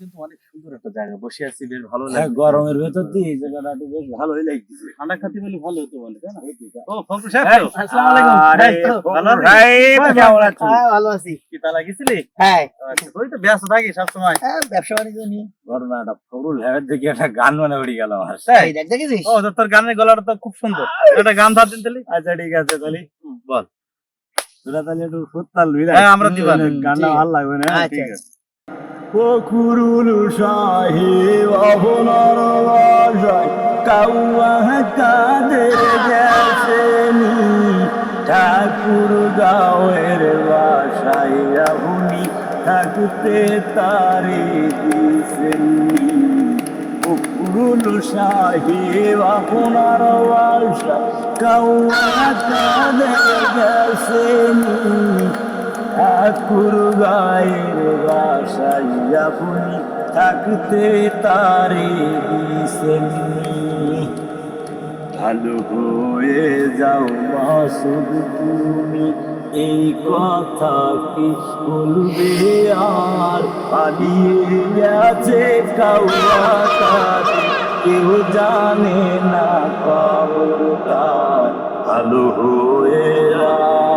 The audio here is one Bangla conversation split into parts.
কিন্তু অনেক সুন্দর একটা জায়গা বসে আছি বেশ ভালো হ্যাঁ, লাগে গরমের ভেতর দিয়ে এই জায়গাটা বেশ ভালোই লাগতেছে। ঠান্ডা খাতে বলে ভালো হতো বলে তাই না? ও ফখরুল হ্যাঁ, সাহেব আসসালামু আলাইকুম। আরে, এই তো, ভালো ভাই, ভাই, কেমন আছেন? হ্যাঁ ভালো আছি। কি তালা গেছিলি? হ্যাঁ। আচ্ছা, ওই তো ব্যস্ত থাকি সবসময়। হ্যাঁ, ব্যবসা বাণিজ্য নিয়ে। ঘটনাটা ফখরুল হ্যাঁ দেখি একটা গান মনে পড়ে গেল আমার। তাই? দেখ ও তোর গানের গলাটা তো খুব সুন্দর। একটা গান ধার দিন তাহলে আচ্ছা ঠিক আছে তাহলে বল। তোরা তাহলে একটু ফুটতাল হ্যাঁ, আমরা দিবা। গানটা ভালো লাগবে না? আচ্ছা, ঠিক আছে। ফখরুল সাহেব আপনার বাসায় কাউয়া কাদের গেছেনি। ঠাকুর গাঁয়ের বাসায় আপনি থাকতে তারে দিছেনি ফখরুল সাহেব আপনার বাসায় কাউয়া কাদের গেছেনি। ঠাকুর গায়ের বাসায় আপনি থাকতে তারে দিছেননি। ভালো হয়ে যাও মাসুদ, তুমি এই কথা কি বলবে আর? পালিয়ে গেছে কাউয়া কেউ জানে না তার ভালো হয়ে যাও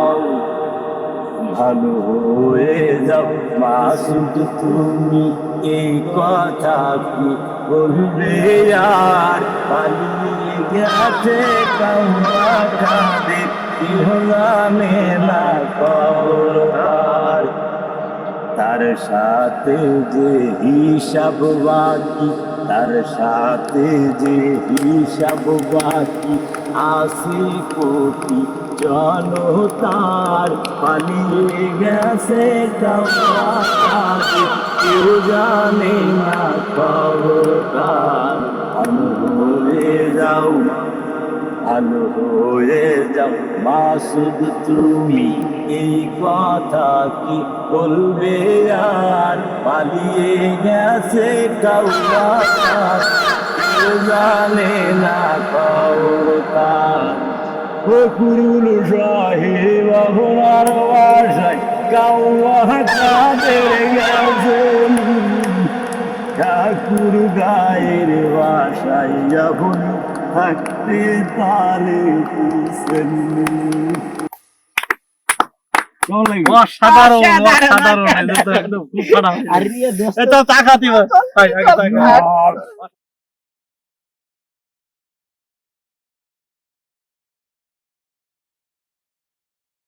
ভালো হয়ে যাও মাসুদ, তুমি এই কথা কি বলবে আর পালিয়ে গেছে কাউয়া কাঁদে জানে না তার। তার সাথে যে হিসাব বাকি তার সাথে যে হিসাব বাকি আশি কোটি চলো তার পালিয়ে গেছে কেউ জানে না খবর তার যাও। ভালো হয়ে যাও। মাসুদ, তুমি এই কথা কি বলবে? আর পালিয়ে গেছে কাউয়া কেউ জানে না কৌতা ফকুরুল সাহেব, আপনার বাসায় কাউয়া কাদের গেছেন ঠাকুর গায়ের বাসায় যখন থাকতে পারে অসাধারণ অসাধারণ, এটা তো একদম